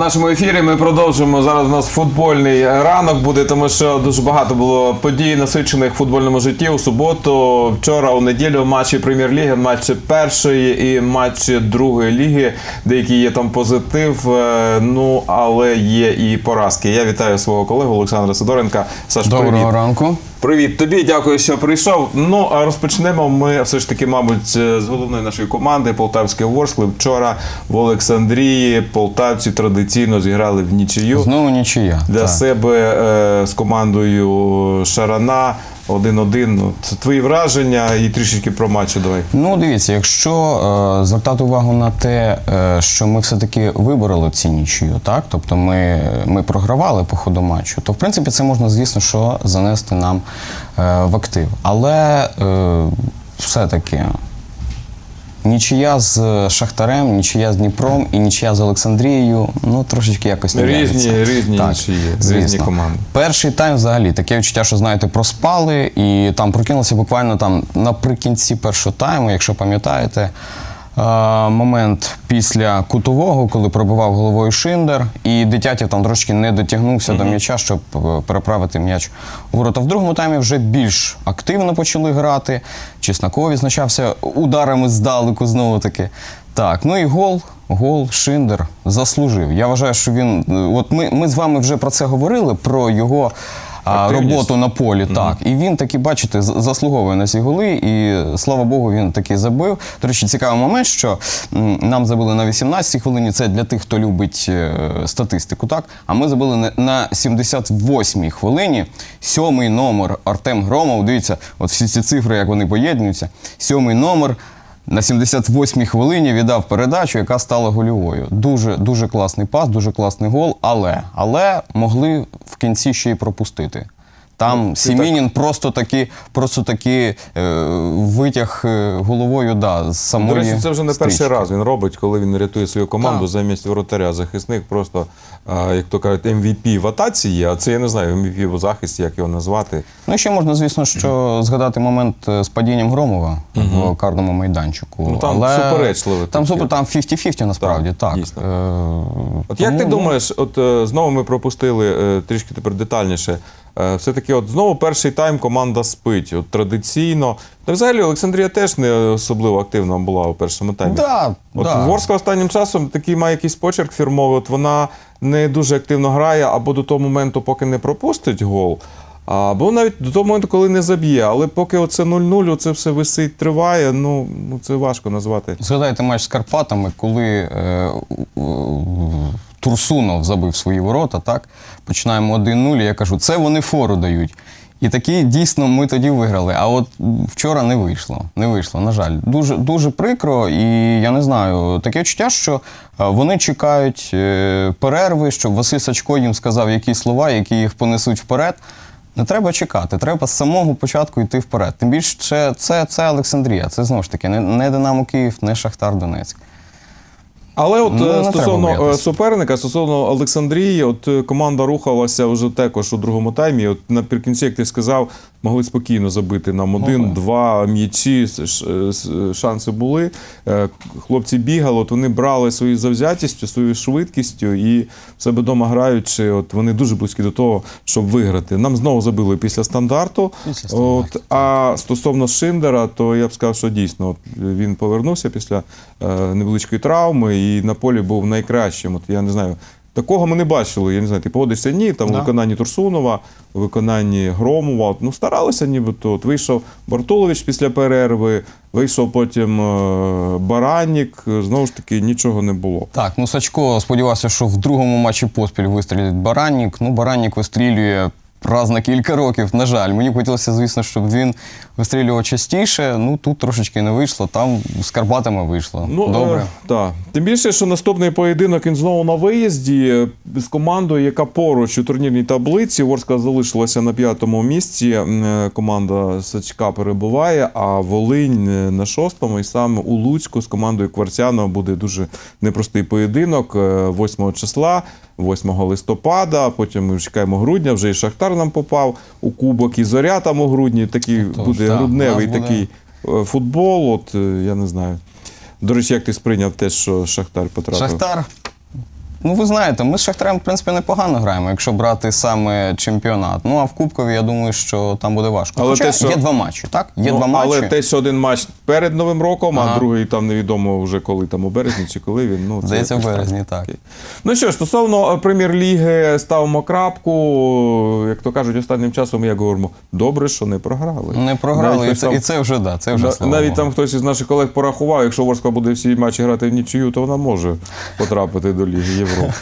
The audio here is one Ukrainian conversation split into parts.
В нашому ефірі ми продовжуємо. Зараз у нас футбольний ранок буде, тому що дуже багато було подій насичених в футбольному житті у суботу. Вчора у неділю матчі прем'єр-ліги, матчі першої і матчі другої ліги. Деякі є там позитив, е, ну але є і поразки. Я вітаю свого колегу Олександра Сидоренка. Саш, Доброго привіт. ранку. Привіт тобі, дякую, що прийшов. Ну а розпочнемо ми все ж таки, мабуть, з головної нашої команди Полтавське Ворскли. Вчора в Олександрії полтавці традиційно зіграли в нічию Знову нічия. для так. себе е, з командою Шарана 1-1. Це Твої враження і трішечки про матчі давай. Ну, дивіться, якщо е, звертати увагу на те, е, що ми все-таки вибороли ці нічию, так? Тобто ми, ми програвали по ходу матчу, то в принципі це можна, звісно, що занести нам е, в актив. Але е, все-таки нічия з Шахтарем, нічия з Дніпром і нічия з Олександрією, ну трошечки якось не Різні- різні Так, нічиї, різні команди. Перший тайм взагалі таке відчуття, що знаєте, проспали, і там прокинулися буквально там наприкінці першого тайму, якщо пам'ятаєте. Момент після кутового, коли пробивав головою Шиндер, і Дитятів там трошки не дотягнувся до м'яча, щоб е, переправити м'яч у ворота. В другому таймі вже більш активно почали грати. Чесноков відзначався ударами здалеку знову таки. Так, ну і гол. Гол Шиндер заслужив. Я вважаю, що він. е, От ми, ми з вами вже про це говорили, про його Активність. роботу на полі. Так. І він таки, бачите, заслуговує на ці голи. І слава Богу, він таки забив. До речі, цікавий момент, що нам забили на 18-й хвилині. Це для тих, хто любить е, статистику, так? А ми забили на- на 78-й хвилині. Сьомий номер Артем Громов. Дивіться, от всі ці цифри, як вони поєднуються. Сьомий номер. На 78-й хвилині віддав передачу, яка стала гольовою. Дуже дуже класний пас, дуже класний гол, але, але могли в кінці ще й пропустити. Там Сімінін просто таки, просто таки е, витяг е, головою да, з самої До речі, це вже не перший раз він робить, коли він рятує свою команду Так. замість воротаря. Захисник просто, а, як то кажуть, MVP в атаці є, а це я не знаю, MVP в захисті, як його назвати. Ну ще можна, звісно, що згадати момент е, з падінням Громова в карному майданчику. Ну, там суперечливе Там, супер, там 50-50 насправді, Так, так. Е, От як ти ну, думаєш, от е, знову ми пропустили е, трішки тепер детальніше. Е, Все-таки, от знову перший тайм команда спить. От традиційно. Та взагалі Олександрія теж не особливо активна була у першому таймі. Да, От да. Ворська останнім часом такий має якийсь почерк фірмовий. От вона не дуже активно грає або до того моменту, поки не пропустить гол. Або навіть до того моменту, коли не заб'є. Але поки оце 0-0, оце все висить, триває, ну, ну це важко назвати. Згадайте матч з Карпатами, коли е, у- Турсунов забив свої ворота, так? Починаємо 1-0, я кажу, це вони фору дають. І такі дійсно ми тоді виграли. А от вчора не вийшло. Не вийшло, на жаль. Дуже, дуже прикро, і я не знаю, таке відчуття, що е, вони чекають е, перерви, щоб Василь Сачко їм сказав якісь слова, які їх понесуть вперед. Не треба чекати, треба з самого початку йти вперед. Тим більше це, це, це Олександрія, це знову ж таки не, не Динамо Київ, не Шахтар Донецьк. Але от Ну, е, стосовно е, суперника, стосовно Олександрії, от е, команда рухалася вже також у другому таймі. От наприкінці, як ти сказав, могли спокійно забити нам один-два м'ячі, е, шанси були. Е, Хлопці бігали, от вони брали свою завзятістю, свою швидкістю і в себе вдома граючи, от вони дуже близькі до того, щоб виграти. Нам знову забили після стандарту. Після стандарту, От, а стосовно Шиндера, то я б сказав, що дійсно от він повернувся після е, невеличкої травми і на полі був найкращим. От я не знаю. Такого ми не бачили. Я не знаю, ти погодишся ні, там у Да. виконанні Турсунова, у виконанні Громова. Ну, старалися нібито. От вийшов Бартулович після перерви, вийшов потім е, Баранік. Знову ж таки, нічого не було. Так, ну Сачко сподівався, що в другому матчі поспіль вистрілить Баранник. Ну, Баранник вистрілює раз на кілька років. На жаль, мені б хотілося, звісно, щоб він вистрілював частіше. Ну тут трошечки не вийшло, там з Карпатами вийшло. Ну, Добре. Е, так. Тим більше, що наступний поєдинок він знову на виїзді е, з командою, яка поруч у турнірній таблиці. Ворська залишилася на п'ятому місці. Е, Команда Сачка перебуває, а Волинь е, на шостому. І саме у Луцьку з командою Кварцянова буде дуже непростий поєдинок е, 8 числа. 8 листопада, потім ми чекаємо грудня, вже і Шахтар нам попав у кубок, і зоря там у грудні. Такий буде так, грудневий буде- такий е, футбол. От е, я не знаю. До речі, як ти сприйняв те, що Шахтар потрапив? Шахтар Ну, ви знаєте, ми з Шахтарем, в принципі, непогано граємо, якщо брати саме чемпіонат. Ну а в Кубкові, я думаю, що там буде важко. Але Хоча те, що- є два матчі, так? Є Ну, два матчі. Але те, що один матч перед Новим роком, а Ага. другий там невідомо вже коли там у березні чи коли він. Ну, це Здається, в якось так. березні, так. Окей. Ну що ж, стосовно е, прем'єр-ліги, ставимо крапку. Як то кажуть, останнім часом як говоримо, добре, що не програли. Не програли, Навіть і це, там- і це вже да, це вже На- слава Навіть Богу. там хтось із наших колег порахував, якщо Ворскла буде всі матчі грати в нічию, то вона може потрапити до Ліги Європи.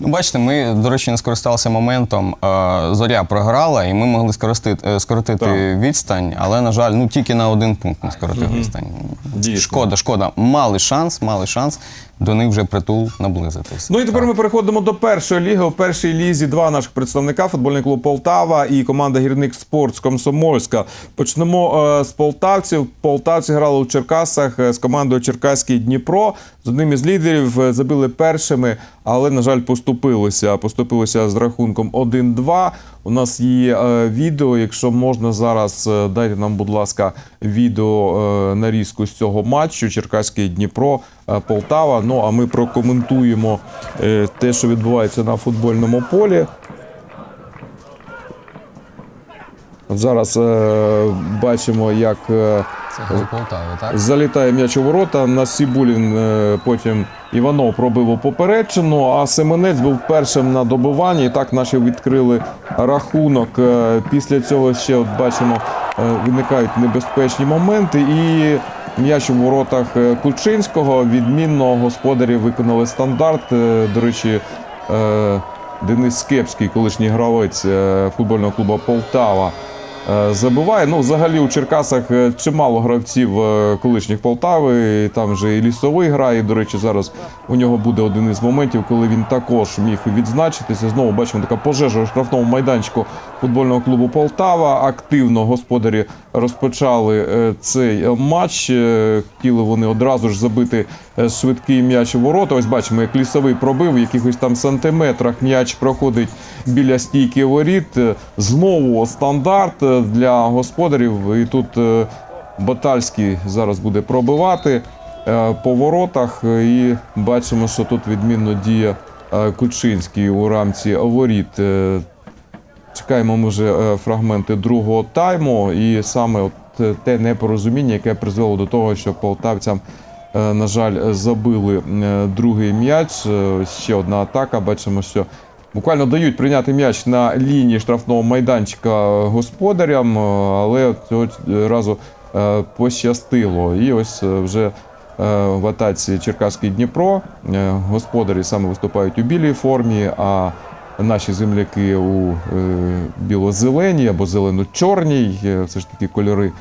Ну, бачите, ми, до речі, не скористалися моментом. Е, Зоря програла, і ми могли скоротити, е, скоротити Так. відстань, але, на жаль, ну тільки на один пункт ми скоротили відстань. Дійсно. Шкода, шкода. Мали шанс, мали шанс до них вже притул наблизитись. Ну і тепер ми переходимо до першої ліги. У першій лізі два наших представника: футбольний клуб Полтава і команда Гірник Спорт з Комсомольська. Почнемо е, з полтавців. Полтавці грали у Черкасах е, з командою Черкаський Дніпро. З одним із лідерів е, забили першими, але на жаль, поступилися. Поступилися з рахунком 1-2. У нас є е, відео. Якщо можна зараз, е, дайте нам, будь ласка, відео е, нарізку з цього матчу. Черкаський Дніпро, Полтава. Ну а ми прокоментуємо е, те, що відбувається на футбольному полі. От Зараз е, бачимо, як е, Це Полтави, так? залітає м'яч у ворота. На Сібулін е, потім Іванов пробив у поперечину, а Семенець був першим на добиванні. І так наші відкрили рахунок. Е, Після цього ще от бачимо, е, виникають небезпечні моменти. І м'яч у воротах е, Кучинського. Відмінно господарі виконали стандарт. Е, До речі, е, Денис Скепський, колишній гравець футбольного клубу Полтава. Е, Забиває. Ну, взагалі у Черкасах е, чимало гравців е, колишніх Полтави. Там же і лісовий грає. До речі, зараз у нього буде один із моментів, коли він також міг відзначитися. Знову бачимо така пожежа у штрафному майданчику футбольного клубу Полтава. Активно господарі розпочали цей матч. Хотіли вони одразу ж забити швидкий м'яч у ворота. Ось бачимо, як лісовий пробив, в якихось там сантиметрах м'яч проходить біля стійки воріт. Знову стандарт для господарів. І тут е, Батальський зараз буде пробивати е, по воротах. І бачимо, що тут відмінно діє е, Кучинський у рамці воріт. Чекаємо ми вже е, фрагменти другого тайму, і саме от те непорозуміння, яке призвело до того, що полтавцям, на жаль, забили другий м'яч. Ще одна атака. Бачимо, що буквально дають прийняти м'яч на лінії штрафного майданчика господарям, е, але цього разу е, пощастило. І ось е, вже в атаці Черкаський Дніпро. Господарі саме виступають у білій формі, а наші земляки у біло-зеленій або зелено-чорній. Все ж таки кольори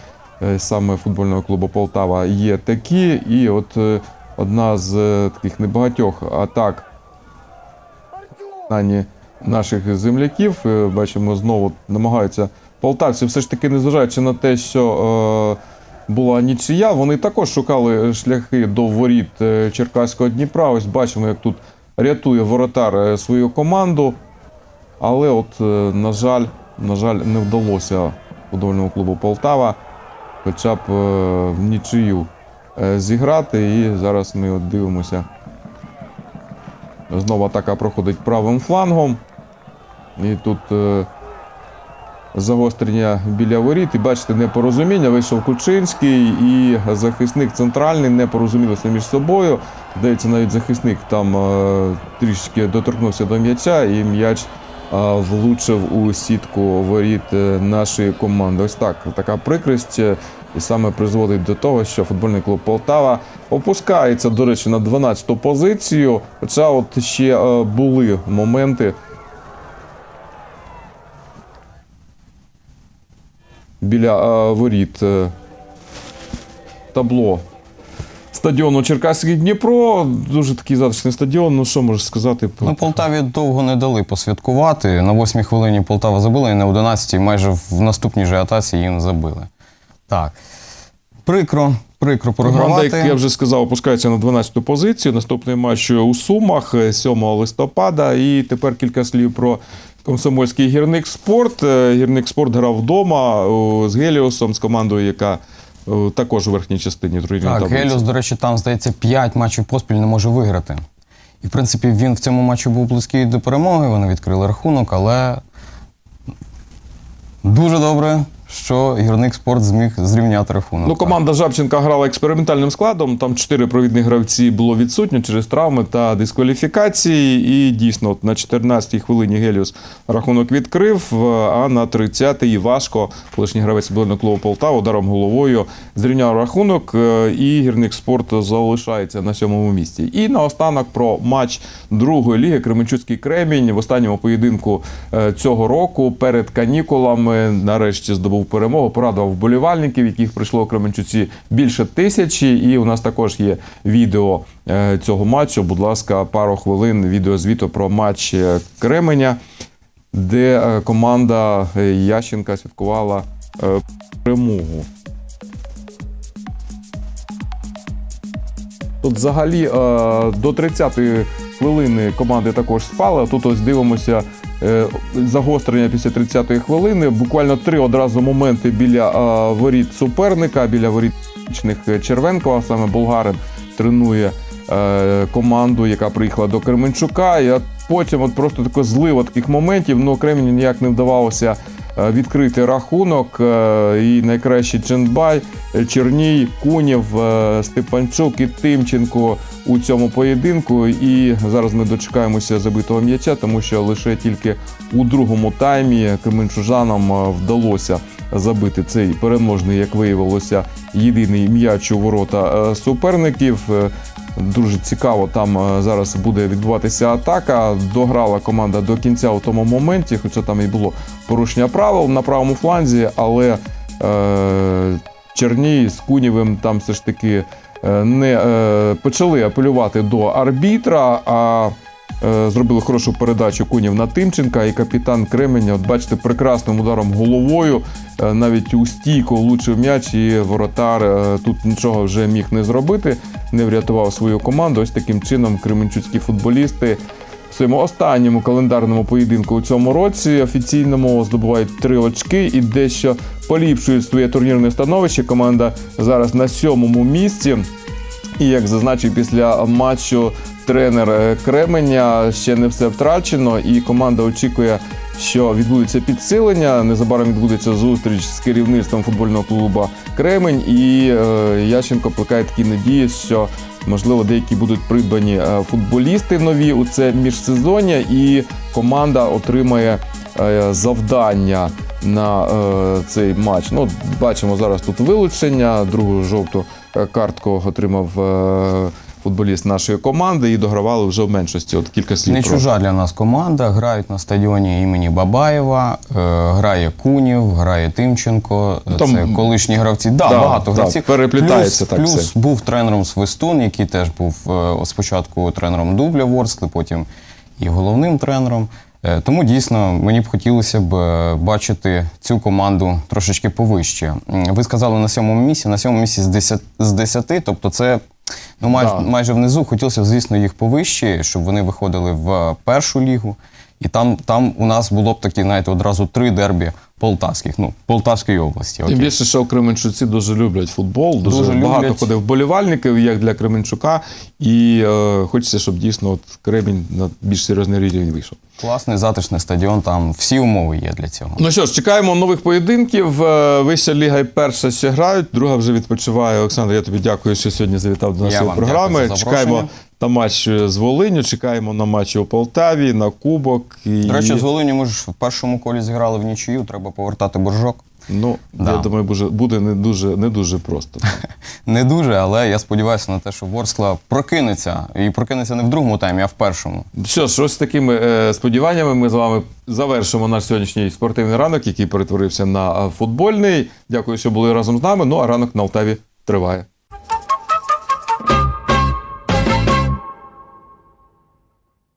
саме футбольного клубу Полтава є такі. І от одна з таких небагатьох атак Ані наших земляків. Е, Бачимо, знову намагаються полтавці, все ж таки, незважаючи на те, що е, була нічия, вони також шукали шляхи до воріт е, Черкаського Дніпра. Ось бачимо, як тут рятує воротар свою команду. Але, от, на жаль, на жаль, не вдалося футбольному клубу Полтава хоча б в нічию зіграти. І зараз ми от дивимося. Знову атака проходить правим флангом. І тут е, загострення біля воріт. І бачите, непорозуміння. Вийшов Кучинський і захисник центральний не порозумілися між собою. Здається, навіть захисник там е, трішки доторкнувся до м'яча, і м'яч е, влучив у сітку воріт е, нашої команди. Ось так, така прикрість. І саме призводить до того, що футбольний клуб Полтава опускається, до речі, на 12-ту позицію. Хоча от ще е, були моменти. Біля е, воріт е, табло стадіону Черкаський Дніпро. Дуже такий затишний стадіон. Ну що можеш сказати? Ну, Полтаві довго не дали посвяткувати. На восьмій хвилині Полтава забила, і на 11-й майже в наступній же атаці їм забили. Так. Прикро, прикро Команда, як я вже сказав, опускається на 12-ту позицію. Наступний матч у Сумах е, 7 листопада. І тепер кілька слів про комсомольський гірник спорт. Е, Гірник спорт грав вдома з Геліосом, з командою, яка також у верхній частині турнірної Так. Геліус, до речі, там, здається, 5 матчів поспіль не може виграти. І, в принципі, він в цьому матчі був близький до перемоги. Вони відкрили рахунок, але дуже добре, що гірник спорт зміг зрівняти рахунок. Ну, команда Жабченка грала експериментальним складом. Там чотири провідні гравці було відсутні через травми та дискваліфікації. І дійсно, от на 14-й хвилині Геліус рахунок відкрив. А на 30-й Важко, колишній гравець футбольного клубу Полтава, ударом головою зрівняв рахунок. е, І гірник спорт залишається на сьомому місці. І наостанок про матч другої ліги Кременчуцький Кремінь в останньому поєдинку е, цього року перед канікулами нарешті здобув перемогу. Порадував вболівальників, яких прийшло у Кременчуці більше тисячі. І у нас також є відео е, цього матчу. Будь ласка, пару хвилин відеозвіту про матч е, Кременя, де е, команда Ященка святкувала перемогу. Тут взагалі до 30-ї хвилини команди також спали. Тут ось дивимося загострення після 30-ї хвилини. Буквально три одразу моменти біля е, воріт суперника, біля воріт е, Червенкова, саме болгарин тренує е, команду, яка приїхала до Кременчука. І потім от просто таке злива таких моментів. Ну, окремі ніяк не вдавалося е, відкрити рахунок. Е, І найкращий Ченбай, е, Черній, Кунєв, е, Степанчук і Тимченко у цьому поєдинку. І зараз ми дочекаємося забитого м'яча, тому що лише тільки у другому таймі кременчужанам е, вдалося забити цей переможний, як виявилося, єдиний м'яч у ворота е, суперників. Дуже цікаво, там е, зараз буде відбуватися атака. Дограла команда до кінця у тому моменті, хоча там і було порушення правил на правому фланзі, але е, Черній з Кунєвим там все ж таки е, не е, почали апелювати до арбітра, а е, зробили хорошу передачу Кунєв на Тимченка і капітан Кременя, от бачите, прекрасним ударом головою, навіть у стійку влучив м'яч, і воротар е, тут нічого вже міг не зробити, не врятував свою команду. Ось таким чином кременчуцькі футболісти в своєму останньому календарному поєдинку у цьому році офіційному здобувають три очки і дещо поліпшують своє турнірне становище. Команда зараз на сьомому місці. І як зазначив після матчу тренер е, Кременя, ще не все втрачено, і команда очікує, що відбудеться підсилення. Незабаром відбудеться зустріч з керівництвом футбольного клубу Кремень. І е, Ященко плекає такі надії, що можливо деякі будуть придбані е, футболісти нові у це міжсезоння, і команда отримає е, завдання на е, цей матч. Ну, бачимо зараз тут вилучення, другу жовту картку отримав е, футболіст нашої команди і догравали вже в меншості. От кілька слів Не про чужа для нас команда. Грають на стадіоні імені Бабаєва, е, грає Кунів, грає Тимченко. е, Там- це колишні гравці. Да, Да, багато да, гравців. переплітається плюс, так Плюс все. був тренером Свистун, який теж був е, спочатку тренером дубля Ворскли, потім і головним тренером. Е, Тому дійсно мені б хотілося б е, бачити цю команду трошечки повище. Ви сказали на сьомому місці, на сьомому місці з 10, з 10 тобто це ну, майже, Да. майже внизу. Хотілося б, звісно, їх повище, щоб вони виходили в першу лігу. І там, там у нас було б такі, знаєте, одразу три дербі полтавських, ну, Полтавської області. Тим більше, що Кременчуці дуже люблять футбол, дуже, Дуже багато люблять. ходить вболівальників, як для Кременчука. І е, хочеться, щоб дійсно от Кремінь на більш серйозний рівень вийшов. Класний затишний стадіон, там всі умови є для цього. Ну що ж, чекаємо нових поєдинків. Е, Вища ліга і перша ще грають, друга вже відпочиває. Олександр, я тобі дякую, що сьогодні завітав до нашої програми. чекаємо на матч з Волиню, чекаємо на матч у Полтаві, на Кубок. І... До речі, з Волині ми ж в першому колі зіграли в нічию, треба повертати боржок. Ну, Да. я думаю, буде, буде не дуже, не дуже просто. Не дуже, але я сподіваюся на те, що Ворскла прокинеться. І прокинеться не в другому таймі, а в першому. Що ж, ось з такими е, сподіваннями ми з вами завершимо наш сьогоднішній спортивний ранок, який перетворився на е, футбольний. Дякую, що були разом з нами. Ну а ранок на Алтаві триває.